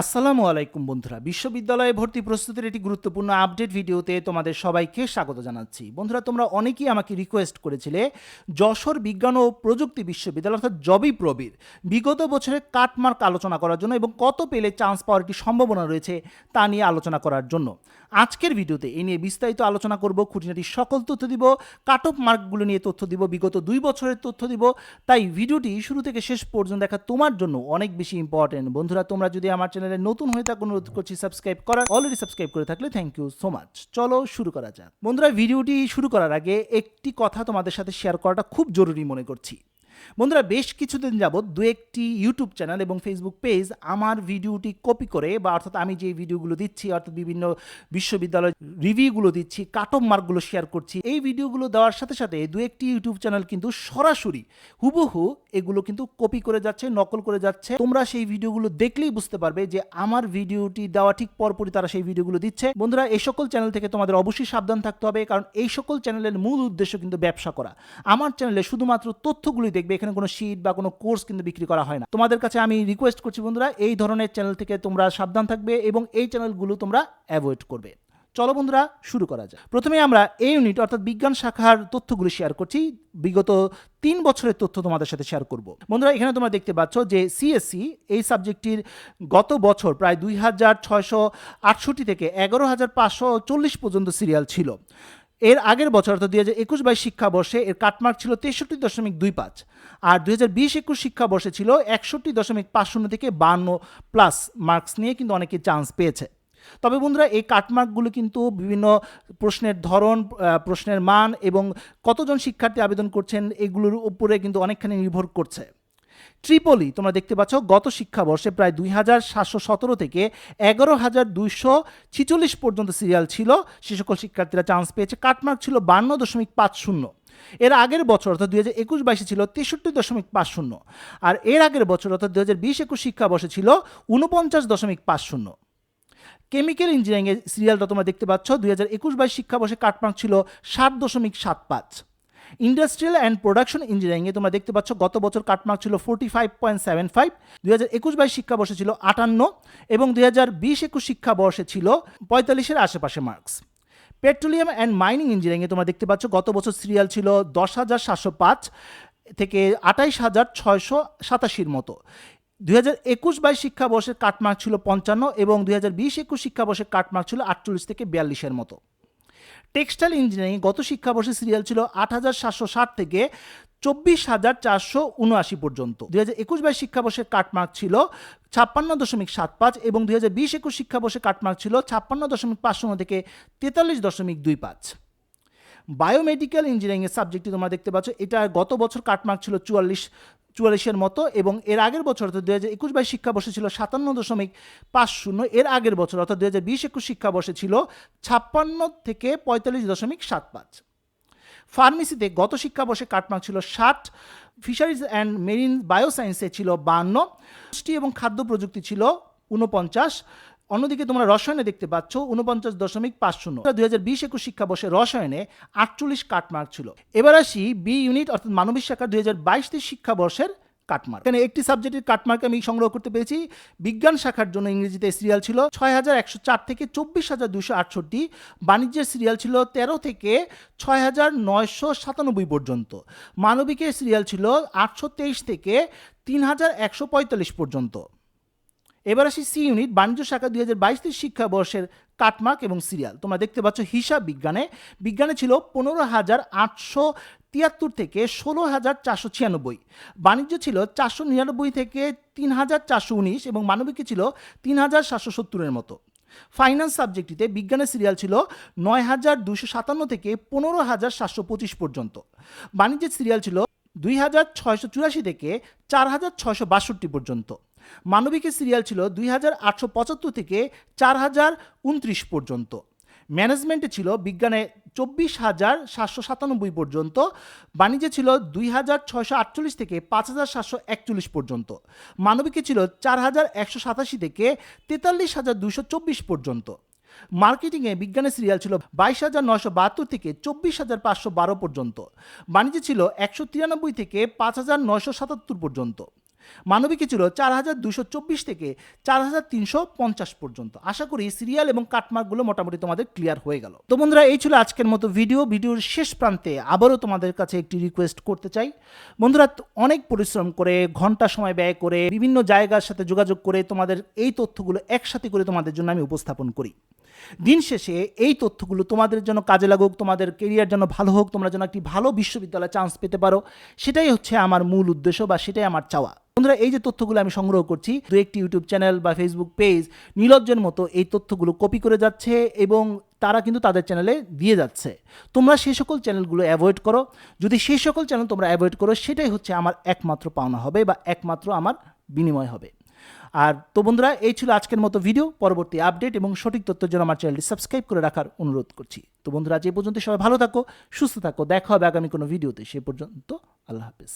আসসালামু আলাইকুম বন্ধুরা। বিশ্ববিদ্যালয়ে ভর্তি প্রস্তুতির একটি গুরুত্বপূর্ণ আপডেট ভিডিওতে তোমাদের সবাইকে স্বাগত জানাচ্ছি। বন্ধুরা, তোমরা অনেকেই আমাকে রিকোয়েস্ট করেছিলে যশোর বিজ্ঞান ও প্রযুক্তি বিশ্ববিদ্যালয় অর্থাৎ জবি প্রবীর বিগত বছরে কাটমার্ক আলোচনা করার জন্য এবং কত পেলে চান্স পাওয়ার একটি সম্ভাবনা রয়েছে তা নিয়ে আলোচনা করার জন্য। আজকের ভিডিওতে এই নিয়ে বিস্তারিত আলোচনা করব খুঁটিনাটি সকল তথ্য দিব কাট অফ মার্কগুলো নিয়ে তথ্য দিব, বিগত দুই বছরের তথ্য দিব। তাই ভিডিওটি শুরু থেকে শেষ পর্যন্ত দেখা তোমার জন্য অনেক বেশি ইম্পর্টেন্ট বন্ধুরা, তোমরা যদি আমার চ্যানেলে নতুন হয়ে থাকো, অনুরোধ করছি সাবস্ক্রাইব করার অলরেডি সাবস্ক্রাইব করে থাকলে থ্যাংক ইউ সো মাচ চলো শুরু করা যাক। বন্ধুরা, ভিডিওটি শুরু করার আগে একটি কথা তোমাদের সাথে শেয়ার করাটা খুব জরুরি মনে করছি। বন্ধুরা, বেশ কিছুদিন যাবৎ দু একটি ইউটিউব চ্যানেল এবং ফেসবুক পেজ আমার ভিডিওটি কপি করে বা অর্থাৎ আমি যে ভিডিওগুলো দিচ্ছি, অর্থাৎ বিভিন্ন বিশ্ববিদ্যালয় রিভিউগুলো দিচ্ছি কাট অফ মার্কগুলো শেয়ার করছি, এই ভিডিওগুলো দেওয়ার সাথে সাথে দু একটি ইউটিউব চ্যানেল কিন্তু সরাসরি হুবহু এগুলো কিন্তু কপি করে যাচ্ছে, নকল করে যাচ্ছে। তোমরা সেই ভিডিওগুলো দেখলেই বুঝতে পারবে যে আমার ভিডিওটি দেওয়া ঠিক পরপরই তারা সেই ভিডিওগুলো দিচ্ছে। বন্ধুরা, এই সকল চ্যানেল থেকে তোমাদের অবশ্যই সাবধান থাকতে হবে, কারণ এই সকল চ্যানেলের মূল উদ্দেশ্য কিন্তু ব্যবসা করা। আমার চ্যানেলে শুধুমাত্র তথ্যগুলি দেখবে এখানে কোনো শিট বা কোনো কোর্স কিন্তু বিক্রি করা হয় না। তোমাদের কাছে আমি রিকোয়েস্ট করছি বন্ধুরা, এই ধরনের চ্যানেল থেকে তোমরা সাবধান থাকবে এবং এই চ্যানেলগুলো তোমরা অ্যাভয়েড করবে। চলো বন্ধুরা, শুরু করা যাক। প্রথমে আমরা এই ইউনিট অর্থাৎ বিজ্ঞান শাখার তথ্যগুলো শেয়ার করছি। বিগত তিন বছরের তথ্য তোমাদের সাথে শেয়ার করব। বন্ধুরা, এখানে তোমরা দেখতে পাচ্ছ যে সিএসসি এই সাবজেক্টটির গত বছর প্রায় দুই হাজার ছয়শো আটষট্টি থেকে এগারো হাজার পাঁচশো চল্লিশ পর্যন্ত সিরিয়াল ছিল। এর আগের বছর অর্থাৎ দুই হাজার একুশ বাইশ শিক্ষাবর্ষে এর কাটমার্ক ছিল তেষট্টি দশমিক দুই পাঁচ আর দুই হাজার বিশ একুশ শিক্ষাবর্ষে ছিল একষট্টি দশমিক পাঁচ শূন্য থেকে বান্ন প্লাস মার্কস নিয়ে কিন্তু অনেকে চান্স পেয়েছে। তবে বন্ধুরা, এই কাটমার্কগুলো কিন্তু বিভিন্ন প্রশ্নের ধরন প্রশ্নের মান এবং কতজন শিক্ষার্থী আবেদন করছেন এগুলোর উপরে কিন্তু অনেকখানি নির্ভর করছে। ট্রিপলি তোমরা দেখতে পাচ্ছ, গত শিক্ষাবর্ষে প্রায় দুই হাজার সাতশো সতেরো থেকে এগারো হাজার দুইশো ছিচল্লিশ পর্যন্ত সিরিয়াল ছিল। সে সকল শিক্ষার্থীরা চান্স পেয়েছে। কাটমার্ক ছিল বান্ন দশমিক পাঁচ শূন্য। এর আগের বছর, অর্থাৎ দুই হাজার একুশ বাইশে ছিল তেষট্টি দশমিক পাঁচ শূন্য। আর এর আগের বছর, অর্থাৎ দুই হাজার বিশ একুশ শিক্ষাবর্ষে ছিল উনপঞ্চাশ দশমিক পাঁচ শূন্য। কেমিক্যাল ইঞ্জিনিয়ারিংয়ের সিরিয়ালটা তোমরা দেখতে পাচ্ছ, দুই হাজার একুশ বাইশ শিক্ষাবর্ষে কাটমার্ক ছিল ষাট দশমিক সাত পাঁচ। ইন্ডাস্ট্রিয়াল অ্যান্ড প্রোডাকশন ইঞ্জিনিয়ারিংয়ে তোমরা দেখতে পাচ্ছ গত বছর কাটমার্ক ছিল forty five point seven five দুই হাজার একুশ বাইশ শিক্ষাবর্ষে ছিল আটান্ন এবং দুই হাজার বিশ একুশ শিক্ষাবর্ষে ছিল পঁয়তাল্লিশের আশেপাশে মার্কস পেট্রোলিয়াম অ্যান্ড মাইনিং ইঞ্জিনিয়ারিংয়ে তোমরা দেখতে পাচ্ছ গত বছর সিরিয়াল ছিল দশ হাজার সাতশো পাঁচ থেকে আঠাইশ হাজার ছয়শো সাতাশির মতো। দুই হাজার একুশ বাইশ শিক্ষাবর্ষের কাটমার্ক ছিল পঞ্চান্ন এবং দুই হাজার বিশ একুশ শিক্ষাবর্ষের কাটমার্ক ছিল আটচল্লিশ থেকে বিয়াল্লিশের মতো। টেক্সটাইল ইঞ্জিনিয়ারিং গত শিক্ষাবর্ষে সিরিয়াল ছিল আট হাজার সাতশো ষাট থেকে চব্বিশ হাজার চারশো উনআশি পর্যন্ত। দুই হাজার একুশ বাইশ শিক্ষাবর্ষের কাটমার্ক ছিল ছাপ্পান্ন দশমিক সাত পাঁচ এবং দুই হাজার বিশ একুশ শিক্ষাবর্ষে কাটমার্ক ছিল ছাপ্পান্ন দশমিক পাঁচ শূন্য থেকে তেতাল্লিশ দশমিক দুই পাঁচ। বায়োমেডিক্যাল ইঞ্জিনিয়ারিংয়ের সাবজেক্টটি তোমরা দেখতে পাচ্ছ, এটা গত বছর কাটমার্ক ছিল চুয়াল্লিশ চুয়াল্লিশের মতো এবং এর আগের বছর অর্থাৎ দু হাজার একুশ বাইশ শিক্ষাবর্ষে ছিল সাতান্ন দশমিক পাঁচ শূন্য। এর আগের বছর অর্থাৎ দু হাজার বিশ একুশ শিক্ষাবর্ষে ছিল ছাপ্পান্ন থেকে পঁয়তাল্লিশ দশমিক সাত পাঁচ। ফার্মেসিতে গত শিক্ষাবর্ষে কাটমার্ক ছিল ষাট, ফিশারিজ অ্যান্ড মেরিন বায়োসায়েন্সে ছিল বান্ন, পুষ্টি এবং খাদ্য প্রযুক্তি ছিল উনপঞ্চাশ অন্যদিকে তোমরা রসায়নে দেখতে পাচ্ছ উনপঞ্চাশ দশমিক পাঁচ শূন্য। দুই হাজার বিশ একুশ শিক্ষাবর্ষে রসায়নে আটচল্লিশ কাটমার্ক ছিল। এবার আসি বি ইউনিট অর্থাৎ মানবিক শাখা দুই হাজার বাইশ শিক্ষাবর্ষের কাটমার্ক এখানে একটি সাবজেক্টের কাটমার্ক আমি সংগ্রহ করতে পেরেছি। বিজ্ঞান শাখার জন্য ইংরেজিতে সিরিয়াল ছিল ছয় হাজার একশো চার থেকে চব্বিশ হাজার দুশো আটষট্টি। বাণিজ্যের সিরিয়াল ছিল তেরো থেকে ছয় হাজার নয়শো সাতানব্বই পর্যন্ত। মানবিকের সিরিয়াল ছিল আটশো তেইশ থেকে তিন হাজার একশো পঁয়তাল্লিশ পর্যন্ত। এবার আসি সি ইউনিট, বাণিজ্য শাখা দুই হাজার বাইশ শিক্ষাবর্ষের কাটমার্ক এবং সিরিয়াল। তোমরা দেখতে পাচ্ছ হিসাব বিজ্ঞানে। বিজ্ঞানে ছিল পনেরো হাজার আটশো তিয়াত্তর থেকে ষোলো হাজার চারশো ছিয়ানব্বই। বাণিজ্য ছিল চারশো নিরানব্বই থেকে তিন হাজার চারশো উনিশ এবং মানবিকে ছিল তিন হাজার সাতশো সত্তরের মতো। ফাইন্যান্স সাবজেক্টটিতে বিজ্ঞানের সিরিয়াল ছিল নয় হাজার দুশো সাতান্ন থেকে পনেরো হাজার সাতশো পঁচিশ পর্যন্ত। বাণিজ্যের সিরিয়াল ছিল দুই হাজার ছয়শো চুরাশি থেকে চার হাজার ছয়শো বাষট্টি পর্যন্ত। মানবিকের সিরিয়াল ছিল দুই হাজার আটশো পঁচাত্তর থেকে চার হাজার উনত্রিশ পর্যন্ত। ম্যানেজমেন্টে ছিল বিজ্ঞানে চব্বিশ হাজার সাতশো সাতানব্বই পর্যন্ত, বাণিজ্যে ছিল দুই হাজার ছয়শো আটচল্লিশ থেকে পাঁচ হাজার সাতশো একচল্লিশ পর্যন্ত। মানবিকে ছিল চার হাজার একশো সাতাশি থেকে তেতাল্লিশ হাজার দুশো চব্বিশ পর্যন্ত। মার্কেটিংয়ে বিজ্ঞানের সিরিয়াল ছিল বাইশ হাজার নশো বাহাত্তর থেকে চব্বিশ হাজার পাঁচশো বারো পর্যন্ত। বাণিজ্য ছিল একশো তিরানব্বই থেকে পাঁচ হাজার নশো সাতাত্তর পর্যন্ত। মানবিকে ছিল চার হাজার দুশো চব্বিশ থেকে চার হাজার তিনশো পঞ্চাশ পর্যন্ত। আশা করি সিরিয়াল এবং কাটমার্কগুলো মোটামুটি তোমাদের ক্লিয়ার হয়ে গেল। তো বন্ধুরা, এই ছিল আজকের মতো ভিডিও। ভিডিওর শেষ প্রান্তে আবারও তোমাদের কাছে একটি রিকোয়েস্ট করতে চাই। বন্ধুরা, অনেক পরিশ্রম করে, ঘণ্টা সময় ব্যয় করে, বিভিন্ন জায়গার সাথে যোগাযোগ করে তোমাদের এই তথ্যগুলো একসাথে করে তোমাদের জন্য আমি উপস্থাপন করি। দিন শেষে এই তথ্যগুলো তোমাদের জন্য কাজে লাগুক, তোমাদের কেরিয়ার জন্য ভালো হোক, তোমরা যেন একটি ভালো বিশ্ববিদ্যালয়ে চান্স পেতে পারো। সেটাই হচ্ছে আমার মূল উদ্দেশ্য বা সেটাই আমার চাওয়া। বন্ধুরা, এই যে তথ্যগুলো আমি সংগ্রহ করছি, দু একটি ইউটিউব চ্যানেল বা ফেসবুক পেজ নির্লজ্জের মতো এই তথ্যগুলো কপি করে যাচ্ছে এবং তারা কিন্তু তাদের চ্যানেলে দিয়ে যাচ্ছে। তোমরা সেই সকল চ্যানেলগুলো অ্যাভয়েড করো। যদি সেই সকল চ্যানেল তোমরা অ্যাভয়েড করো, সেটাই হচ্ছে আমার একমাত্র পাওনা হবে বা একমাত্র আমার বিনিময় হবে। আর তো বন্ধুরা, এই ছিল আজকের মতো ভিডিও পরবর্তী আপডেট এবং সঠিক তথ্যের জন্য আমার চ্যানেলটি সাবস্ক্রাইব করে রাখার অনুরোধ করছি। তো বন্ধুরা, আজ এই পর্যন্ত সবাই ভালো থাকো, সুস্থ থাকো, দেখা হবে আগামী কোনো ভিডিওতে সে পর্যন্ত আল্লাহ হাফেজ।